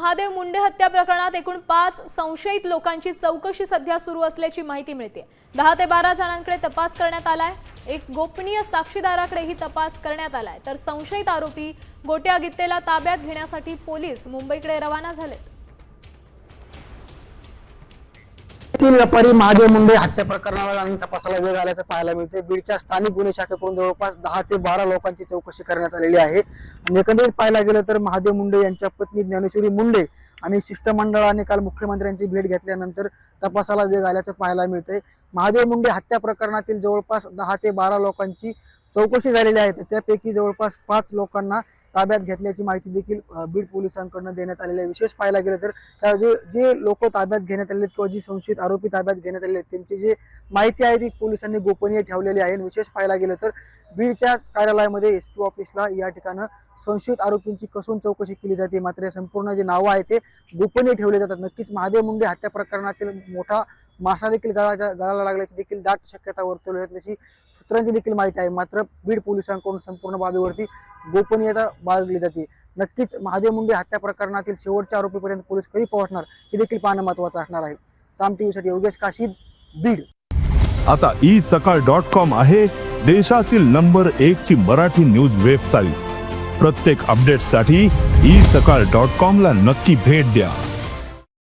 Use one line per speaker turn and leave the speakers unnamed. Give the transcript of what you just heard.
महादेव मुंडे हत्या प्रकरणात एकूण पाच संशयित लोकांची चौकशी सध्या सुरू असल्याची माहिती मिळते. दहा ते बारा जणांकडे तपास करण्यात आलाय. एक गोपनीय साक्षीदाराकडेही तपास करण्यात आलाय. तर संशयित आरोपी गोट्या गित्तेला ताब्यात घेण्यासाठी पोलीस मुंबईकडे रवाना झालेत.
तीन व्यापारी महादेव मुंडे हत्या प्रकरणाला आणि तपासाला वेग आल्याचं पाहायला मिळते. बीडच्या स्थानिक गुन्हे शाखेकडून जवळपास दहा ते बारा लोकांची चौकशी करण्यात आलेली आहे. आणि एकंदरीत पाहायला गेलं तर महादेव मुंडे यांच्या पत्नी ज्ञानेश्वरी मुंडे आणि शिष्टमंडळाने काल मुख्यमंत्र्यांची भेट घेतल्यानंतर तपासाला वेग आल्याचं पाहायला मिळते महादेव मुंडे हत्या प्रकरणातील जवळपास दहा ते बारा लोकांची चौकशी झालेली आहे. त्यापैकी जवळपास पाच लोकांना ताब्यात घेतल्याची माहिती देखील बीड पोलिसांकडून देण्यात आलेली आहे. विशेष पाहायला गेलं तर जे जे लोक ताब्यात घेण्यात आलेले आहेत किंवा जी संशयित आरोपी ताब्यात घेण्यात आलेले आहेत त्यांची जी माहिती आहे ती पोलिसांनी गोपनीय ठेवलेली आहे. विशेष पाहायला गेलं तर बीडच्या कार्यालयामध्ये एस टी ऑफिसला या ठिकाणं संशयित आरोपींची कसून चौकशी केली जाते. मात्र संपूर्ण जे नावं आहे ते गोपनीय ठेवले जातात. नक्कीच महादेव मुंडे हत्या प्रकरणातील मोठा मासा देखील गळाच्या गळाला लागल्याची देखील दाट शक्यता वर्तवली जाते. तशी सूत्रांची देखील माहिती आहे. मात्र बीड पोलिसांकडून संपूर्ण बाबीवरती गोपनीयता बाळगली जाते. नक्कीच महादेव मुंडे हत्या प्रकरणातील शेवटच्या आरोपीपर्यंत पोलीस कधी पोहोचणार हे देखील पाहणं महत्त्वाचं असणार आहे. साम टीव्हीसाठी योगेश काशीद बीड.
आता ई सकाळ डॉट कॉम आहे देशातील नंबर एक ची मराठी न्यूज वेबसाईट. प्रत्येक अपडेटसाठी ई सकाळ डॉट कॉम ला नक्की भेट द्या.